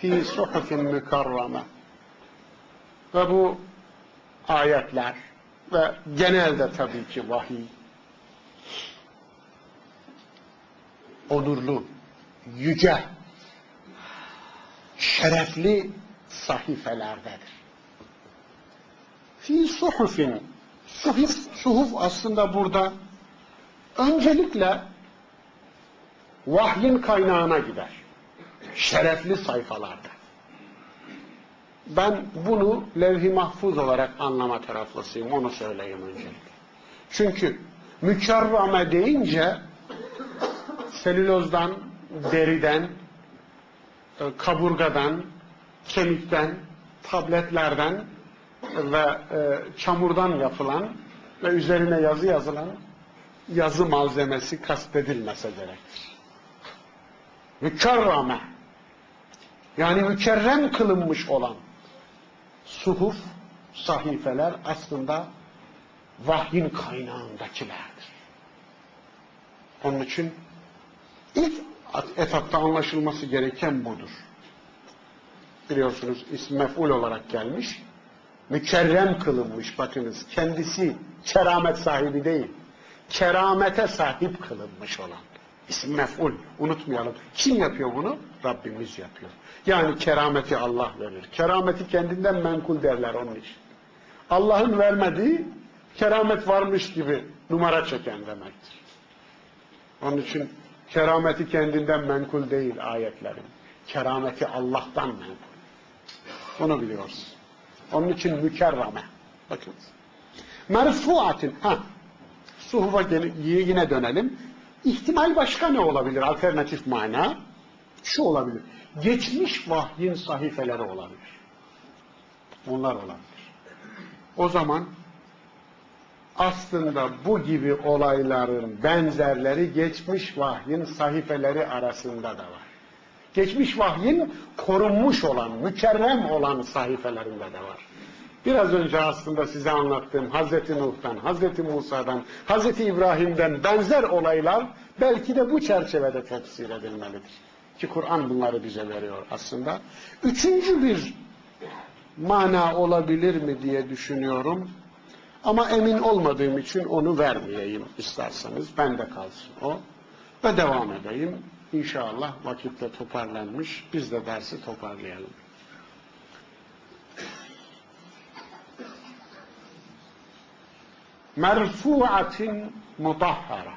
fi suhufin mükarrame ve bu ayetler ve genelde tabii ki vahiy onurlu, yüce, şerefli sahifelerdedir. Fi suhufin suhuf, suhuf aslında burada öncelikle vahyin kaynağına gider. Şerefli sayfalarda. Ben bunu levh-i mahfuz olarak anlama taraflısıyım. Onu söyleyeyim öncelikle. Çünkü mükerrame deyince selülozdan, deriden, e, kaburgadan, kemikten, tabletlerden ve e, çamurdan yapılan ve üzerine yazı yazılan yazı malzemesi kastedilmese gerektir. Mükerrame yani mükerrem kılınmış olan suhuf, sahifeler aslında vahyin kaynağındakilerdir. Onun için ilk etapta anlaşılması gereken budur. Biliyorsunuz ismi mef'ul olarak gelmiş. Mükerrem kılınmış bakınız. Kendisi keramet sahibi değil. Keramete sahip kılınmış olan. İsim mef'ul. Unutmayalım. Kim yapıyor bunu? Rabbimiz yapıyor. Yani kerameti Allah verir. Kerameti kendinden menkul derler onun için. Allah'ın vermediği keramet varmış gibi numara çeken demektir. Onun için kerameti kendinden menkul değil ayetlerin. Kerameti Allah'tan menkul. Bunu biliyoruz. Onun için mükerrame. Bakınız. Merfuatin. Ha. Suhufa yine dönelim. İhtimal başka ne olabilir? Alternatif mana. Şu olabilir. Geçmiş vahyin sahifeleri olabilir. Onlar olabilir. O zaman aslında bu gibi olayların benzerleri geçmiş vahyin sahifeleri arasında da var. Geçmiş vahyin korunmuş olan, mükerrem olan sahifelerinde de var. Biraz önce aslında size anlattığım Hazreti Nuh'tan, Hazreti Musa'dan, Hazreti İbrahim'den benzer olaylar belki de bu çerçevede tefsir edilmelidir. Ki Kur'an bunları bize veriyor aslında. Üçüncü bir mana olabilir mi diye düşünüyorum. Ama emin olmadığım için onu vermeyeyim isterseniz. Bende kalsın o. Ve devam edeyim. İnşallah vakitte toparlanmış. Biz de dersi toparlayalım. Merfuatin mutahhara.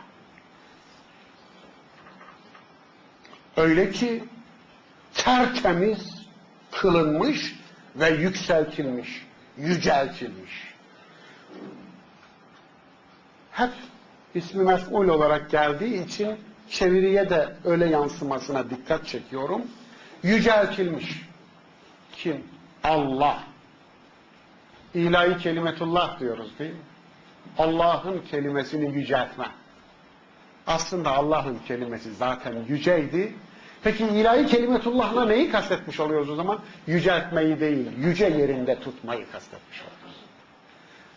Öyle ki tertemiz kılınmış ve yükseltilmiş, yüceltilmiş. Hep ismi mef'ul olarak geldiği için çeviriye de öyle yansımasına dikkat çekiyorum. Yüceltilmiş. Kim? Allah. İlahi kelimetullah diyoruz değil mi? Allah'ın kelimesini yüceltme. Aslında Allah'ın kelimesi zaten yüceydi. Peki ilahi kelimetullah'la neyi kastetmiş oluyoruz o zaman? Yüceltmeyi değil, yüce yerinde tutmayı kastetmiş oluyoruz.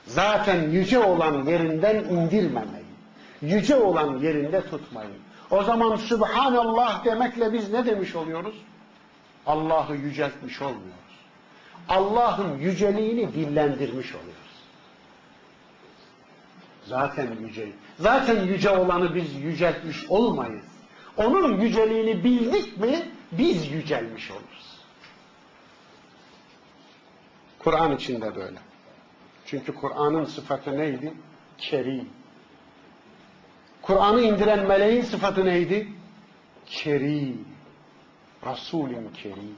Zaten yüce olan yerinden indirmemeyi, yüce olan yerinde tutmayı. O zaman Subhanallah demekle biz ne demiş oluyoruz? Allah'ı yüceltmiş olmuyoruz. Allah'ın yüceliğini dillendirmiş oluyoruz. Zaten yüce. Zaten yüce olanı biz yüceltmiş olmayız. Onun yüceliğini bildik mi biz yücelmiş oluruz. Kur'an içinde böyle. Çünkü Kur'an'ın sıfatı neydi? Kerim. Kur'an'ı indiren meleğin sıfatı neydi? Kerim. Resulün kerim.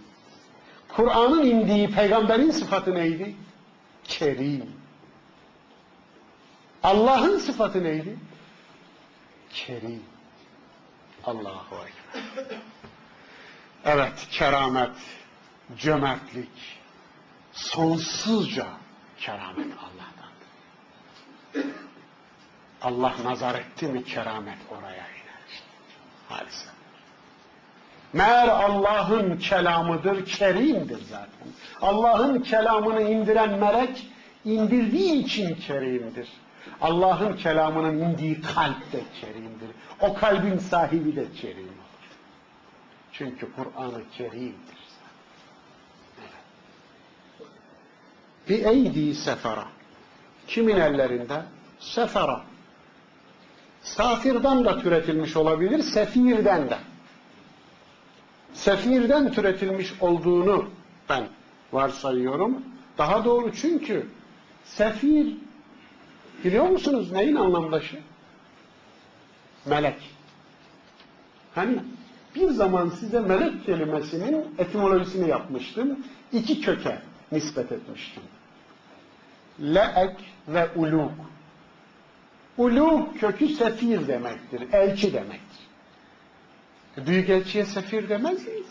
Kur'an'ın indiği peygamberin sıfatı neydi? Kerim. Allah'ın sıfatı neydi? Kerim. Allahu Ekber. Evet, keramet, cömertlik, sonsuzca keramet Allah'tan. Allah nazar etti mi keramet oraya iner işte. Halise. Meğer Allah'ın kelamıdır, kerimdir zaten. Allah'ın kelamını indiren melek, indirdiği için kerimdir. Allah'ın kelamının indiği kalp de kerimdir. O kalbin sahibi de kerim. Çünkü Kur'an-ı Kerim'dir. Bir eydi sefera. Kimin ellerinde? Sefera. Safirden de türetilmiş olabilir, sefirden de. Sefirden türetilmiş olduğunu ben varsayıyorum. Daha doğru çünkü sefir biliyor musunuz neyin anlamdaşı? Melek. Hani bir zaman size melek kelimesinin etimolojisini yapmıştım. İki köke nispet etmiştim. Le'ek ve uluk. Uluk kökü sefir demektir, elçi demektir. E, Büyük elçiye sefir demez miyiz?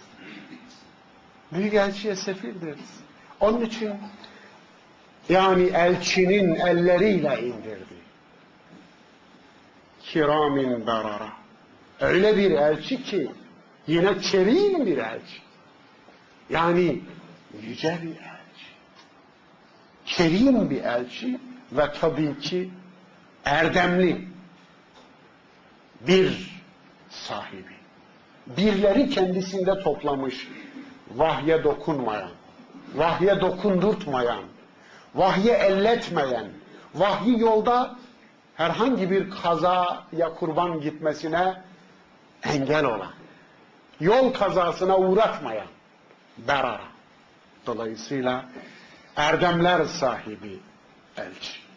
Büyük elçiye sefir deriz. Onun için yani elçinin elleriyle indirdi. Kiramin barara. Öyle bir elçi ki yine kerim bir elçi. Yani yüce bir elçi. Kerim bir elçi ve tabii ki erdemli bir sahibi. Birleri kendisinde toplamış, vahye dokunmayan, vahye dokundurtmayan, vahye elletmeyen, vahyi yolda herhangi bir kazaya kurban gitmesine engel olan, yol kazasına uğratmayan berara. Dolayısıyla erdemler sahibi elçi.